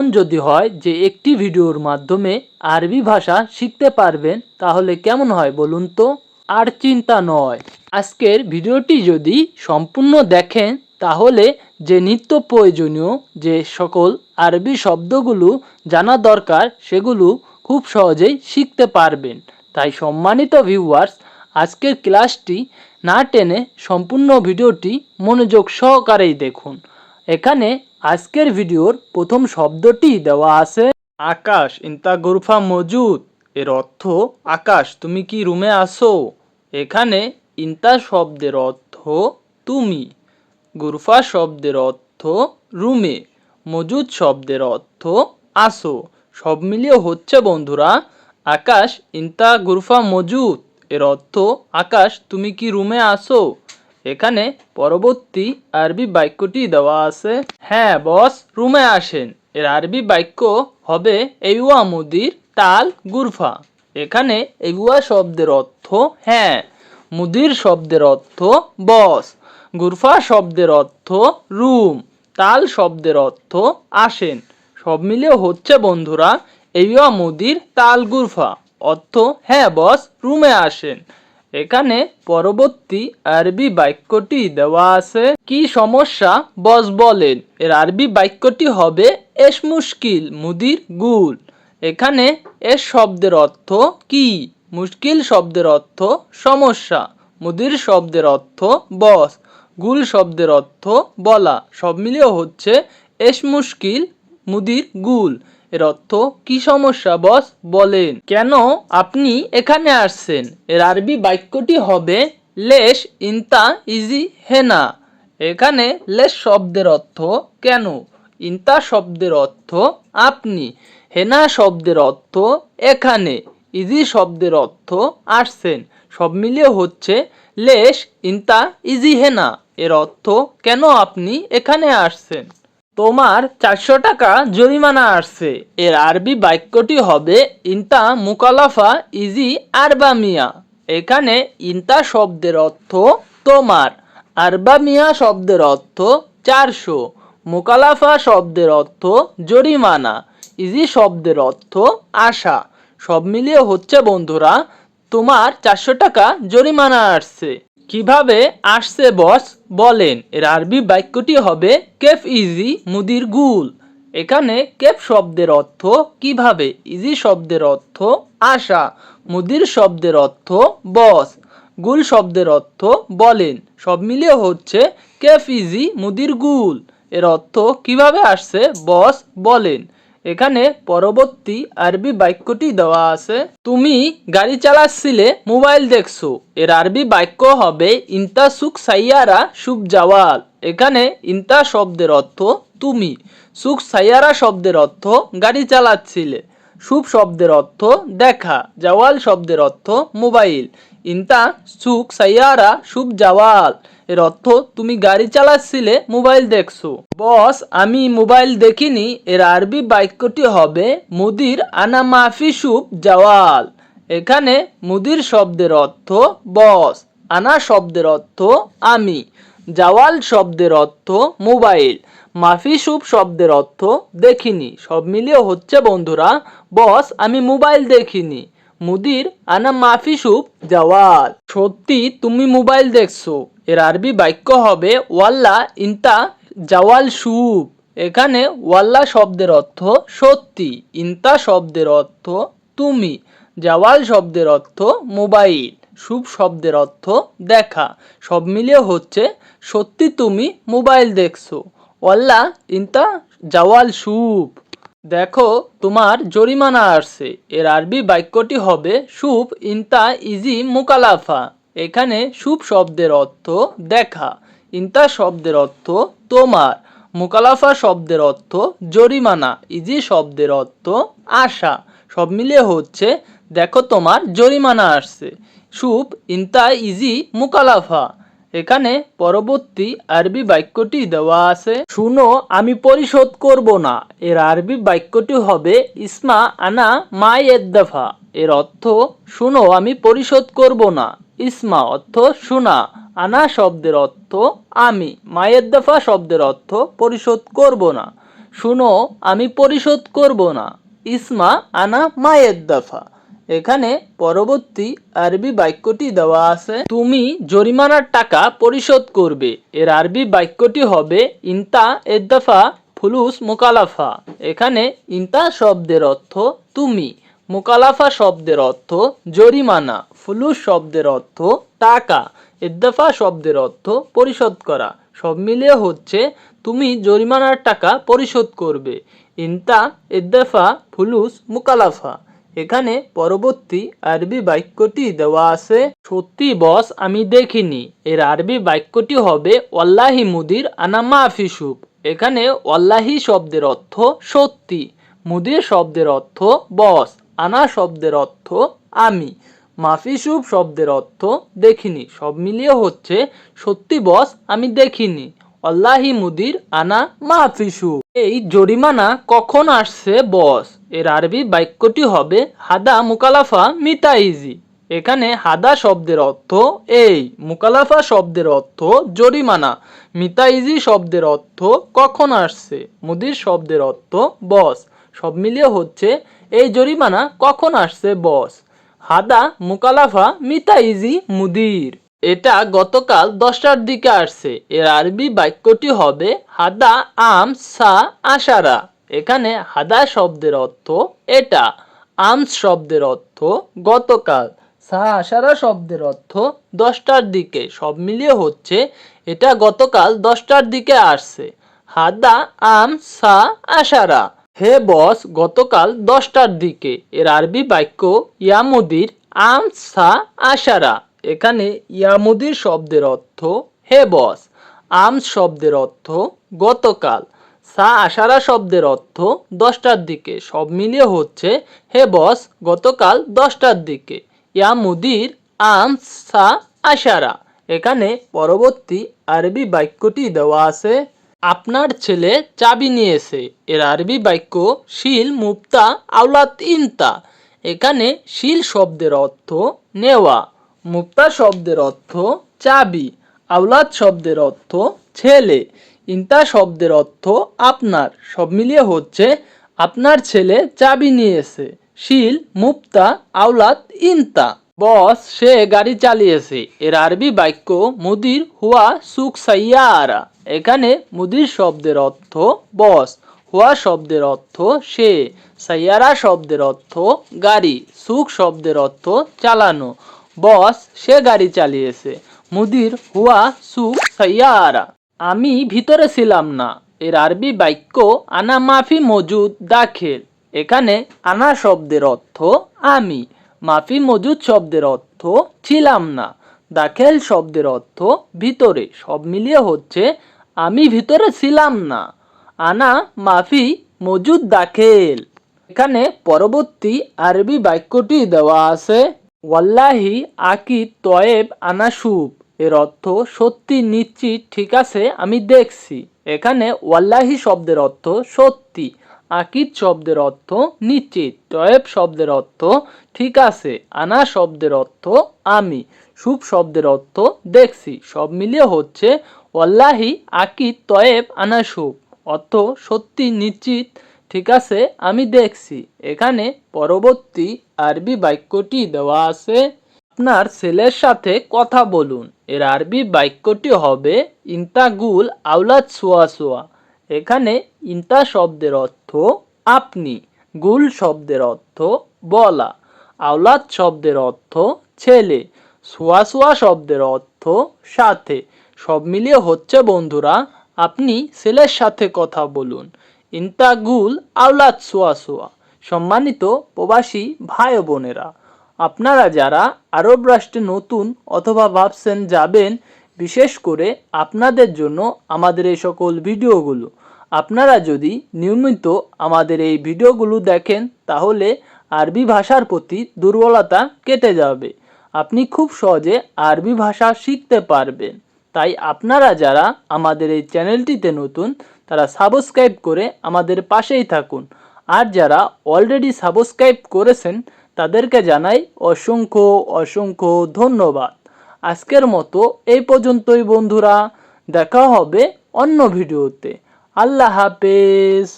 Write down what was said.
যদি হয় যে একটি ভিডিওর মাধ্যমে আরবি ভাষা শিখতে পারবেন, তাহলে কেমন হয় বলুন তো? আর চিন্তা নয়। আজকের ভিডিওটি যদি সম্পূর্ণ দেখেন, তাহলে যে নিত্য প্রয়োজনীয় যে সকল আরবি শব্দগুলো জানা দরকার, সেগুলো খুব সহজেই শিখতে পারবেন। তাই সম্মানিত ভিউয়ার্স আজকের ক্লাসটি না টেনে সম্পূর্ণ ভিডিওটি মনোযোগ সহকারেই দেখুন। এখানে আজকের ভিডিওর প্রথম শব্দটি দেওয়া আছে, আকাশ, ইন্তা গুরফা মজুদ। এর অর্থ, আকাশ, তুমি কি রুমে আসো এখানে ইন্তা শব্দের অর্থ, তুমি। গুরফা শব্দের অর্থ, রুমে। মজুদ শব্দের অর্থ, আসো। সব মিলিয়ে হচ্ছে, বন্ধুরা, আকাশ, ইন্তা গুরফা মজুদ। এর অর্থ, আকাশ, তুমি কি রুমে আসো এখানে পরবর্তী আরবি বাক্যটি দেওয়া আছে। হ্যাঁ বস, রুমে আসেন। এর আরবি বাক্য হবে এইওয়া মুদির তাল গুরফা। এখানে এগুয়া শব্দের অর্থ হ্যাঁ মুদির শব্দের অর্থ বস, গুরফা শব্দের অর্থ রুম, তাল শব্দের অর্থ আসেন। সব মিলিয়ে হচ্ছে, বন্ধুরা এইয়া মুদির তাল গুরফা। অর্থ হ্যাঁ বস, রুমে আসেন। এখানে পরবর্তী আরবি বাক্যটি দেওয়া আছে, কি সমস্যা? বস বলেন। এর আরবি বাক্যটি হবে, এস মুশকিল, মুদির গুল। এখানে এস শব্দের অর্থ কি? মুশকিল শব্দের অর্থ সমস্যা। মুদির শব্দের অর্থ বস। গুল শব্দের অর্থ বলা। সব মিলিয়ে হচ্ছে, এস মুশকিল, মুদির গুল। এর অর্থ, কি সমস্যা, বস? বলেন। কেন? আপনি এখানে আসছেন। এর আরবি বাক্যটি হবে, লেশ ইনতা ইজি হেনা। এখানে লেশ শব্দের অর্থ, কেন? ইনতা শব্দের অর্থ, আপনি। হেনা শব্দের অর্থ, এখানে। ইজি শব্দের অর্থ, আসছেন। সব মিলিয়ে হচ্ছে, লেশ ইনতা ইজি হেনা। এর অর্থ, কেন আপনি এখানে আসছেন? তোমার চারশো টাকা জরিমানা আসছে। এর আরবি বাক্যটি হবে, ইনতা মুকালাফা ইজি আরবামিয়া এখানে ইনতা শব্দের অর্থ তোমার আরবামিয়া শব্দের অর্থ চারশো, মুকালাফা শব্দের অর্থ জরিমানা, ইজি শব্দের অর্থ আশা। সব মিলিয়ে হচ্ছে বন্ধুরা, তোমার চারশো টাকা জরিমানা আসছে। কীভাবে আসছে, বস? বলেন, এর আরবি বাক্যটি হবে কেফ ইজি মুদির গুল। এখানে কেফ শব্দের অর্থ কীভাবে, ইজি শব্দের অর্থ আশা মুদির শব্দের অর্থ বস, গুল শব্দের অর্থ বলেন। সব মিলিয়ে হচ্ছে কেফ ইজি মুদির গুল। এর অর্থ কীভাবে আসছে, বস? বলেন। এখানে পরবর্তী আরবি বাক্যটি দেওয়া আছে। তুমি গাড়ি চালাচ্ছিলে, মোবাইল দেখছ। এর আরবি বাক্য হবে, ইন্তা সুখ সাইয়ারা সুখ জাওয়াল। এখানে ইন্তা শব্দের অর্থ, তুমি। সুখ সাইয়ারা শব্দের অর্থ, গাড়ি চালাচ্ছিলে। শুভ শব্দের অর্থ, দেখা। জাওয়াল শব্দের অর্থ, মোবাইল। ইন্তা সুখ সাইয়ারা শুভ জাওয়াল। এর অর্থ, তুমি গাড়ি চালাচ্ছিলে, মোবাইল দেখছ। বস, আমি মোবাইল দেখিনি, এর আরবি বাক্যটি হবে, মুদির আনা মাফি শুভ জাওয়াল। এখানে মুদির শব্দের অর্থ, বস, আনা শব্দের অর্থ, আমি। জাওয়াল শব্দের অর্থ, মোবাইল। মাফি শুভ শব্দের অর্থ, দেখিনি। সব মিলিয়ে হচ্ছে, বন্ধুরা, বস, আমি মোবাইল দেখিনি। মুদির আনা মাফি শুভ জাওয়াল। সত্যি, তুমি মোবাইল দেখছ। এর আরবি বাক্য হবে ওয়াল্লা ইন্তা জাওয়াল শুভ এখানে ওয়াল্লা শব্দের অর্থ সত্যি, ইন্তা শব্দের অর্থ তুমি, জাওয়াল শব্দের অর্থ মোবাইল, শুভ শব্দের অর্থ দেখা। সব মিলিয়ে হচ্ছে সত্যি তুমি মোবাইল দেখছ। ওয়াল্লা ইন্তা জাওয়াল শুভ দেখো, তোমার জরিমানা আসছে। এর আরবি বাক্যটি হবে শুভ, ইন্তা ইজি মুকালাফা। এখানে শুভ শব্দের অর্থ দেখা, ইন্তা শব্দের অর্থ তোমার, মোকালাফা শব্দের অর্থ জরিমানা, ইজি শব্দের অর্থ আশা, সব মিলিয়ে হচ্ছে দেখো তোমার জরিমানা আসছে। সুপ ইন্তা, ইজি, মুকালাফা। এখানে পরবর্তী আরবি বাক্যটি দেওয়া আছে, শুনো, আমি পরিশোধ করব না। এর আরবি বাক্যটি হবে, ইসমা আনা মাই এদ্দাফা। এর অর্থ, শুনো, আমি পরিশোধ করব না। ইসমা অর্থ শোনা আনা শব্দের অর্থ আমি, মায়ের দফা শব্দের অর্থ পরিশোধ করব না। শুনো, আমি পরিশোধ করব না। ইসমা, আনা, মায়ের দফা। এখানে পরবর্তী আরবি বাক্যটি দেওয়া আছে, তুমি জরিমানার টাকা পরিশোধ করবে। এর আরবি বাক্যটি হবে, ইন্তা এদ্দাফা ফুলুস মোকালাফা। এখানে ইন্তা শব্দের অর্থ তুমি। মোকালাফা শব্দের অর্থ জরিমানা, ফুলুস শব্দের অর্থ টাকা এদ্দাফা শব্দের অর্থ পরিশোধ করা। সব মিলিয়ে হচ্ছে তুমি জরিমানার টাকা পরিশোধ করবে। ইন্তা এদ্দাফা ফুলুস, মুকালাফা। এখানে পরবর্তী আরবি বাক্যটি দেওয়া আছে, সত্যি বস, আমি দেখিনি। এর আরবি বাক্যটি হবে, ওয়াল্লাহি মুদির আনা মাফিসুব এখানে ওয়াল্লাহি শব্দের অর্থ সত্যি। মুদির শব্দের অর্থ বস। আনা শব্দের অর্থ আমি। মাফিসুব শব্দের অর্থ দেখিনি। সব মিলিয়ে হচ্ছে, সত্যি বস, আমি দেখিনি। অল্লাহি মুদির আনা মাফিসু এই জরিমানা কখন আসছে বস? এর আরবি বাক্যটি হবে, হাদা মুকালাফা মিতাইজি। এখানে হাদা শব্দের অর্থ এই, মুকালাফা শব্দের অর্থ জরিমানা। মিতাইজি শব্দের অর্থ কখন আসছে? মুদির শব্দের অর্থ বস। সব মিলিয়ে হচ্ছে, এই জরিমানা কখন আসছে বস হাদা মুকালাফা মিতাইজি মুদির। এটা গতকাল দশটার দিকে আসছে। এর আরবি বাক্যটি হবে, হাদা আম সা আশারা। এখানে হাদা শব্দের অর্থ এটা, আমস শব্দের অর্থ গতকাল। সা আশারা শব্দের অর্থ দশটার দিকে। সব মিলিয়ে হচ্ছে, এটা গতকাল দশটার দিকে আসছে। হাদা আম সা আশারা। হে বস, গতকাল দশটার দিকে। এর আরবি বাক্য, ইয়ামুদির আম সা আশারা। এখানে ইয়ামুদির শব্দের অর্থ, হে বস, আমস শব্দের অর্থ, গতকাল। সা আশারা শব্দের অর্থ, দশটার দিকে। সব মিলিয়ে হচ্ছে, হে বস, গতকাল দশটার দিকে। ইয়ামুদির আম সা আশারা। এখানে পরবর্তী আরবি বাক্যটি দেওয়া আছে আপনার ছেলে চাবি নিয়েছে। এর আরবি বাক্য, শিল মুক্তা আওলাত ইনতা এখানে শিল শব্দের অর্থ নেওয়া মুক্তা শব্দের অর্থ চাবি আওলাদ শব্দের অর্থ ছেলে, ইন্তা শব্দের অর্থ আপনার। সব মিলিয়ে হচ্ছে, আপনার ছেলে চাবি নিয়েছে, শিল মুক্তা আওলাদ ইনতা বস, সে গাড়ি চালিয়েছে। এর আরবি বাক্য, মুদির হুয়া সুখ সাইয়ারা। এখানে মুদির শব্দের অর্থ বস, হুয়া শব্দের অর্থ সে, সাইয়ারা শব্দের অর্থ গাড়ি, সুখ শব্দের অর্থ চালানো, বস সে গাড়ি চালিয়েছে, মুদির হুয়া, সুখ, সাইয়ারা। আমি ভিতরে ছিলাম না, এর আরবি বাক্য আনা মাফি মজুদ দাখেল, এখানে আনা শব্দের অর্থ আমি, মাফি মজুদ শব্দের অর্থ ছিলাম না। দাখেল শব্দের অর্থ ভিতরে। সব মিলিয়ে হচ্ছে, আমি ভিতরে ছিলাম না। আনা মাফি মজুদ দাখেল এখানে পরবর্তী আরবি বাক্যটি দেওয়া আছে, ওয়াল্লাহি আকি তয়েব আনাসুব এর অর্থ, সত্যি, নিশ্চিত, ঠিক আছে, আমি দেখছি। এখানে ওয়াল্লাহি শব্দের অর্থ, সত্যি। আকিদ শব্দের অর্থ, নিশ্চিত। টয়েব শব্দের অর্থ, ঠিক আছে, আনা শব্দের অর্থ, আমি। শুভ শব্দের অর্থ দেখছি। সব মিলিয়ে হচ্ছে, ওয়াল্লাহি আকিদ তয়েব আনা শুভ। অর্থ, সত্যি, নিশ্চিত, ঠিক আছে, আমি দেখছি। এখানে পরবর্তী আরবি বাক্যটি দেওয়া আছে। আপনার ছেলের সাথে কথা বলুন। এর আরবি বাক্যটি হবে, ইন্তাগুল আউলাদ সোয়া সোয়া। এখানে ইন্তা শব্দের অর্থ, আপনি। গুল শব্দের অর্থ, বলা। আওলাদ শব্দের অর্থ, ছেলে। সোয়া সোয়া শব্দের অর্থ সাথে। সব মিলিয়ে হচ্ছে, বন্ধুরা, আপনি ছেলের সাথে কথা বলুন। ইন্তাগুল আওলাদ সোয়া সোয়া। সম্মানিত প্রবাসী ভাই বোনেরা, আপনারা যারা আরব রাষ্ট্রে নতুন অথবা ভাবছেন যাবেন, বিশেষ করে আপনাদের জন্য আমাদের এই সকল ভিডিওগুলো, আপনারা যদি নিয়মিত আমাদের এই ভিডিওগুলো দেখেন, তাহলে আরবি ভাষার প্রতি দুর্বলতা কেটে যাবে। আপনি খুব সহজে আরবি ভাষা শিখতে পারবেন। তাই আপনারা যারা আমাদের এই চ্যানেলটিতে নতুন, তারা সাবস্ক্রাইব করে আমাদের পাশেই থাকুন। আর যারা অলরেডি সাবস্ক্রাইব করেছেন, তাদেরকে জানাই অসংখ্য অসংখ্য ধন্যবাদ। আজকের মতো এই পর্যন্তই বন্ধুরা, দেখা হবে অন্য ভিডিওতে। আল্লাহ হাফেজ।